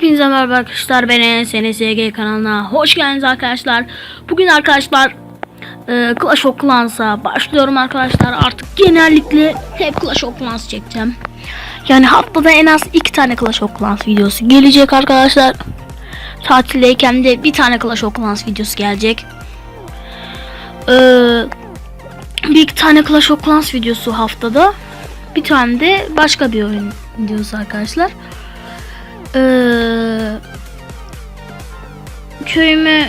Hepinize merhaba arkadaşlar ben SNSG kanalına hoş geldiniz arkadaşlar. Bugün arkadaşlar e, Clash of Clans'a başlıyorum arkadaşlar. Artık genellikle hep Clash of Clans çekeceğim. Yani haftada en az iki tane Clash of Clans videosu gelecek arkadaşlar. Tatildeyken de bir tane Clash of Clans videosu gelecek. Ee, bir iki tane Clash of Clans videosu haftada. Bir tane de başka bir oyun videosu arkadaşlar. Ee, köyümü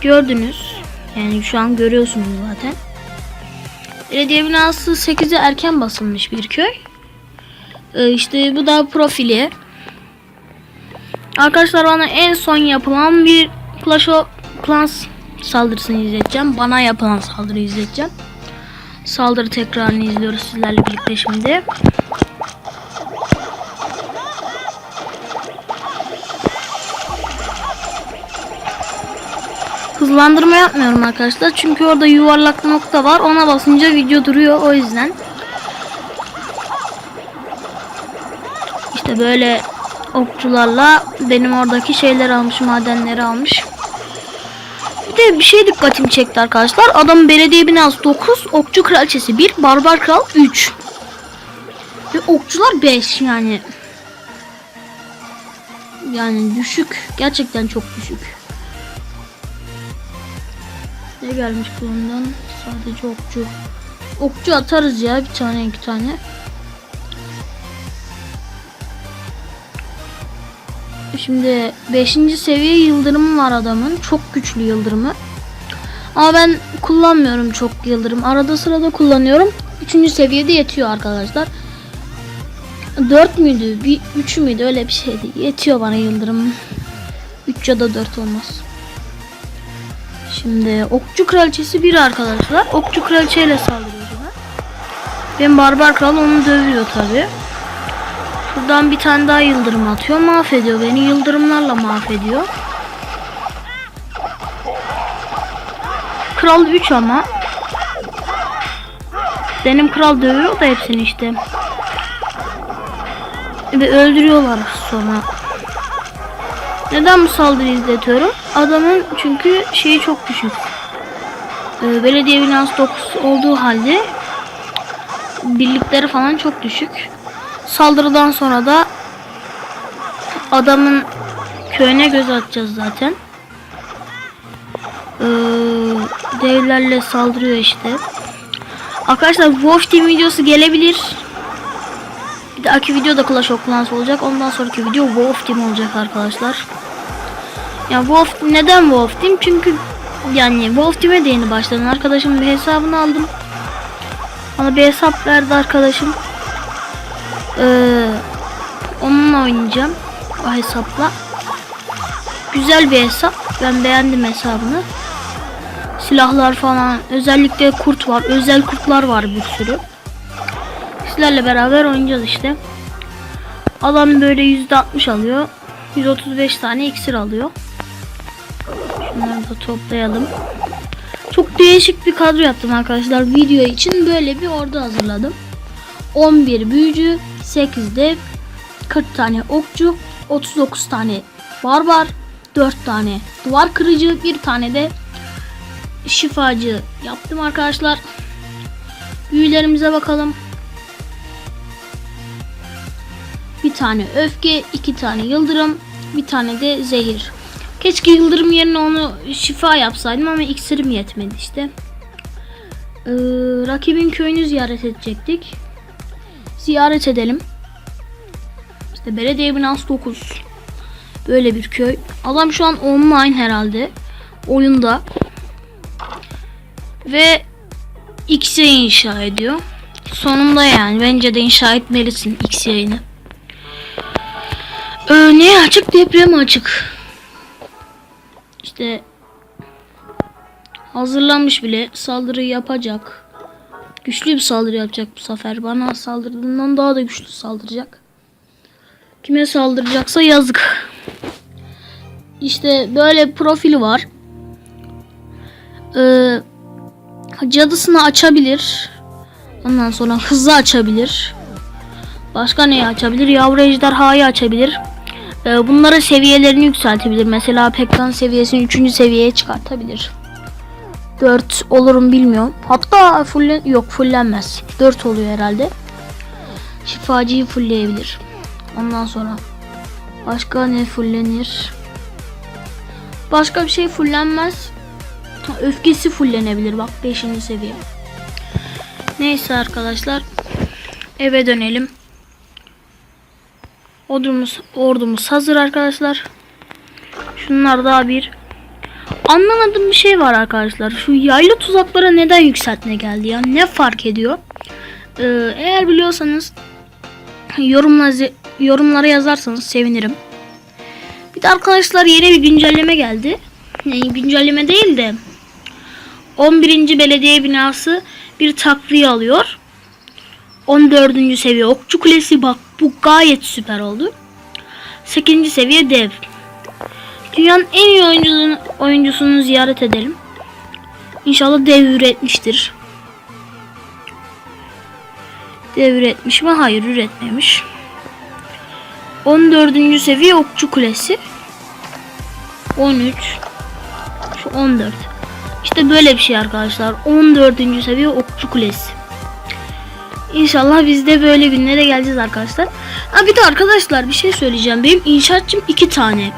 gördünüz. Yani şu an görüyorsunuz zaten. Belediye binası 8'e erken basılmış bir köy. Ee, işte bu da profili. Arkadaşlar bana en son yapılan bir Clash of Clans saldırısını izleteceğim. Bana yapılan saldırıyı izleteceğim. Saldırı tekrarını izliyoruz sizlerle birlikte şimdi. Hızlandırma yapmıyorum arkadaşlar. Çünkü orada yuvarlak nokta var. Ona basınca video duruyor. O yüzden. İşte böyle okçularla benim oradaki şeyleri almış. Madenleri almış. Bir de bir şey dikkatimi çekti arkadaşlar. Adam belediye binası 9, okçu kraliçesi 1, barbar kral 3. Ve okçular 5 yani. Yani düşük. Gerçekten çok düşük. Ne gelmiş bundan? Sadece okçu. Okçu atarız ya bir tane iki tane. Şimdi 5. seviye yıldırımı var adamın. Çok güçlü yıldırımı. Ama ben kullanmıyorum çok yıldırım. Arada sırada kullanıyorum. 3. seviyede yetiyor arkadaşlar. 4 müydü? Bir 3 müydü? Öyle bir şeydi. Yetiyor bana yıldırım. 3 ya da 4 olmaz. Şimdi okçu kraliçesi bir arkadaşlar. Okçu kraliçeyle saldırıyor buna. Benim barbar kral onu dövüyor tabi. Şuradan bir tane daha yıldırım atıyor. Mahvediyor beni. Yıldırımlarla mahvediyor. Kral 3 ama. Benim kral dövüyor da hepsini işte. Ve öldürüyorlar sonra. Neden bu saldırıyı izletiyorum? Adamın çünkü şeyi çok düşük. Ee, belediye binası 9 olduğu halde birlikleri falan çok düşük. Saldırıdan sonra da adamın köyüne göz atacağız zaten. Ee, devlerle saldırıyor işte. Arkadaşlar Wolf Team videosu gelebilir. Bir dahaki video da Clash of Clans olacak. Ondan sonraki video Wolf Team olacak arkadaşlar. Ya Wolf neden Wolf Team? Çünkü yani Wolf Team'e de yeni başladım. Arkadaşımın bir hesabını aldım. Bana bir hesap verdi arkadaşım. Ee, onunla oynayacağım. O hesapla. Güzel bir hesap. Ben beğendim hesabını. Silahlar falan. Özellikle kurt var. Özel kurtlar var bir sürü. Sizlerle beraber oynayacağız işte. Adam böyle %60 alıyor. 135 tane iksir alıyor. Bunları da toplayalım. Çok değişik bir kadro yaptım arkadaşlar. Video için böyle bir ordu hazırladım. 11 büyücü, 8 dev, 40 tane okçu, 39 tane barbar, 4 tane duvar kırıcı, bir tane de şifacı yaptım arkadaşlar. Büyülerimize bakalım. Bir tane öfke, iki tane yıldırım, bir tane de zehir. Keşke yıldırım yerine onu şifa yapsaydım ama iksirim yetmedi işte. Ee, rakibin köyünü ziyaret edecektik. Ziyaret edelim. İşte belediye binası 9. Böyle bir köy. Adam şu an online herhalde. Oyunda. Ve X yayın inşa ediyor. Sonunda yani. Bence de inşa etmelisin X yayını. Ee, ne açık deprem açık. İşte hazırlanmış bile saldırı yapacak. Güçlü bir saldırı yapacak bu sefer. Bana saldırdığından daha da güçlü saldıracak. Kime saldıracaksa yazık. İşte böyle profili var. Ee, cadısını açabilir. Ondan sonra hızı açabilir. Başka neyi açabilir? Yavru ejderhayı açabilir. Ee, bunların seviyelerini yükseltebilir. Mesela Pekkan seviyesini 3. seviyeye çıkartabilir. 4 olurum bilmiyorum. Hatta fullen yok fullenmez. 4 oluyor herhalde. Şifacıyı fullleyebilir. Ondan sonra başka ne fullenir? Başka bir şey fullenmez. Öfkesi fullenebilir bak 5. seviye. Neyse arkadaşlar eve dönelim. Ordumuz, ordumuz hazır arkadaşlar. Şunlar daha bir anlamadığım bir şey var arkadaşlar. Şu yaylı tuzaklara neden yükseltme geldi ya? Ne fark ediyor? Ee, eğer biliyorsanız yorumla, yorumlara yazarsanız sevinirim. Bir de arkadaşlar yeni bir güncelleme geldi. Yani güncelleme değil de 11. belediye binası bir takviye alıyor. 14. seviye okçu kulesi bak bu gayet süper oldu. 8. seviye dev. Dünyanın en iyi oyuncusunu, oyuncusunu ziyaret edelim. İnşallah dev üretmiştir. Dev üretmiş mi? Hayır üretmemiş. 14. seviye okçu kulesi. 13. Şu 14. İşte böyle bir şey arkadaşlar. 14. seviye okçu kulesi. İnşallah biz de böyle günlere geleceğiz arkadaşlar. Ha bir de arkadaşlar bir şey söyleyeceğim. Benim inşaatçım iki tane.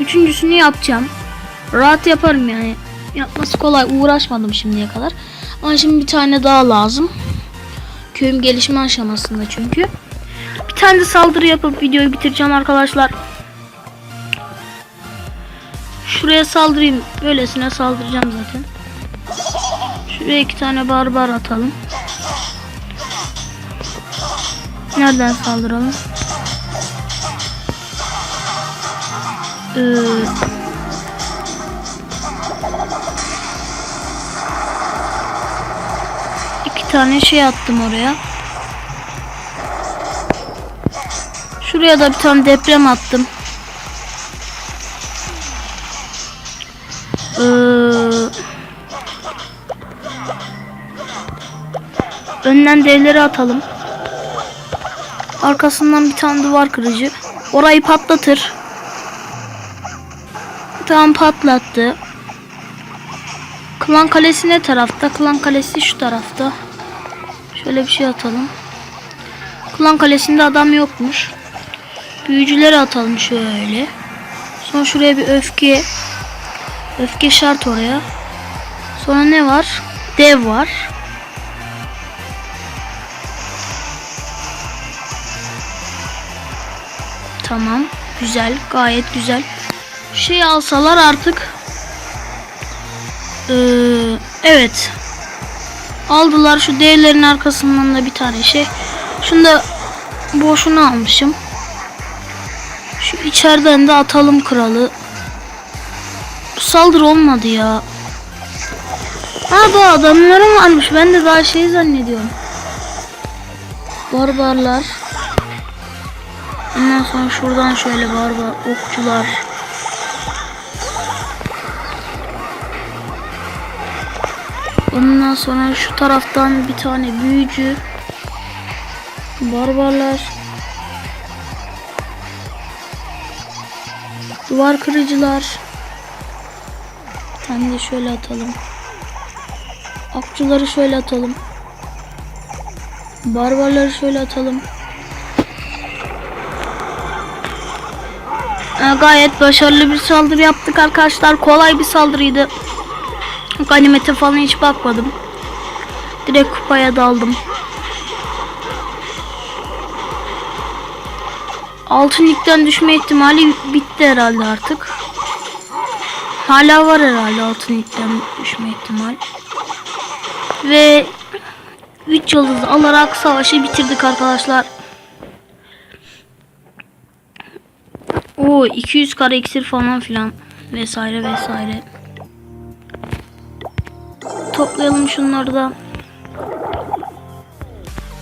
Üçüncüsünü yapacağım. Rahat yaparım yani. Yapması kolay. Uğraşmadım şimdiye kadar. Ama şimdi bir tane daha lazım. Köyüm gelişme aşamasında çünkü. Bir tane de saldırı yapıp videoyu bitireceğim arkadaşlar. Şuraya saldırayım. Böylesine saldıracağım zaten. Şuraya iki tane barbar atalım. Nereden saldıralım? Ee, iki tane şey attım oraya. Şuraya da bir tane deprem attım. Ee, önden devleri atalım. Arkasından bir tane duvar kırıcı. Orayı patlatır. Tamam patlattı. Klan kalesi ne tarafta? Klan kalesi şu tarafta. Şöyle bir şey atalım. Klan kalesinde adam yokmuş. Büyücüleri atalım şöyle. Sonra şuraya bir öfke. Öfke şart oraya. Sonra ne var? Dev var. Tamam. Güzel. Gayet güzel. Şey alsalar artık. Ee, evet. Aldılar şu devlerin arkasından da bir tane şey. Şunu da boşuna almışım. Şu içeriden de atalım kralı. Saldırı olmadı ya. Ha bu adamların varmış. Ben de daha şey zannediyorum. Barbarlar. Ondan sonra şuradan şöyle barbar okçular. Ondan sonra şu taraftan bir tane büyücü. Barbarlar. Duvar kırıcılar. Tane de şöyle atalım. Akçuları şöyle atalım. Barbarları şöyle atalım. Gayet başarılı bir saldırı yaptık arkadaşlar. Kolay bir saldırıydı. Ganimete falan hiç bakmadım. Direkt kupaya daldım. Altın ligden düşme ihtimali bitti herhalde artık. Hala var herhalde altın ligden düşme ihtimal. Ve 3 yıldız alarak savaşı bitirdik arkadaşlar. O 200 kare iksir falan filan vesaire vesaire. Toplayalım şunları da.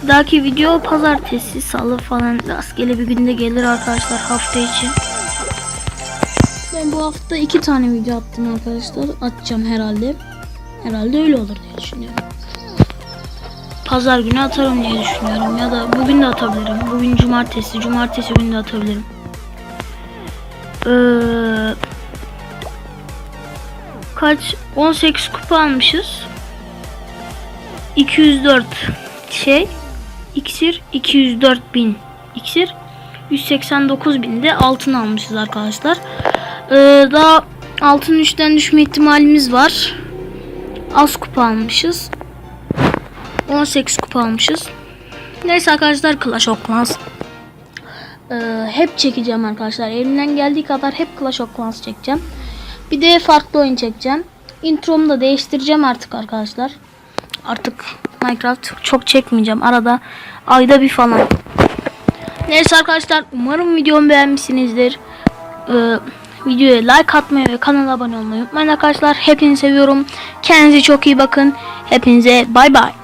Daki video pazartesi, salı falan rastgele bir günde gelir arkadaşlar hafta içi. Ben bu hafta iki tane video attım arkadaşlar. Atacağım herhalde. Herhalde öyle olur diye düşünüyorum. Pazar günü atarım diye düşünüyorum. Ya da bugün de atabilirim. Bugün cumartesi. Cumartesi günü de atabilirim. Ee, kaç 18 kupa almışız. 204 şey iksir 204 bin iksir 189 binde altın almışız arkadaşlar. Ee, daha altın 3'ten düşme ihtimalimiz var. Az kupa almışız. 18 kupa almışız. Neyse arkadaşlar Clash of Clans. Ee, hep çekeceğim arkadaşlar. Elimden geldiği kadar hep Clash of Clans çekeceğim. Bir de farklı oyun çekeceğim. Intromu da değiştireceğim artık arkadaşlar. Artık Minecraft çok çekmeyeceğim. Arada ayda bir falan. Neyse arkadaşlar umarım videomu beğenmişsinizdir. Ee, videoya like atmayı ve kanala abone olmayı unutmayın arkadaşlar. Hepinizi seviyorum. Kendinize çok iyi bakın. Hepinize bay bay.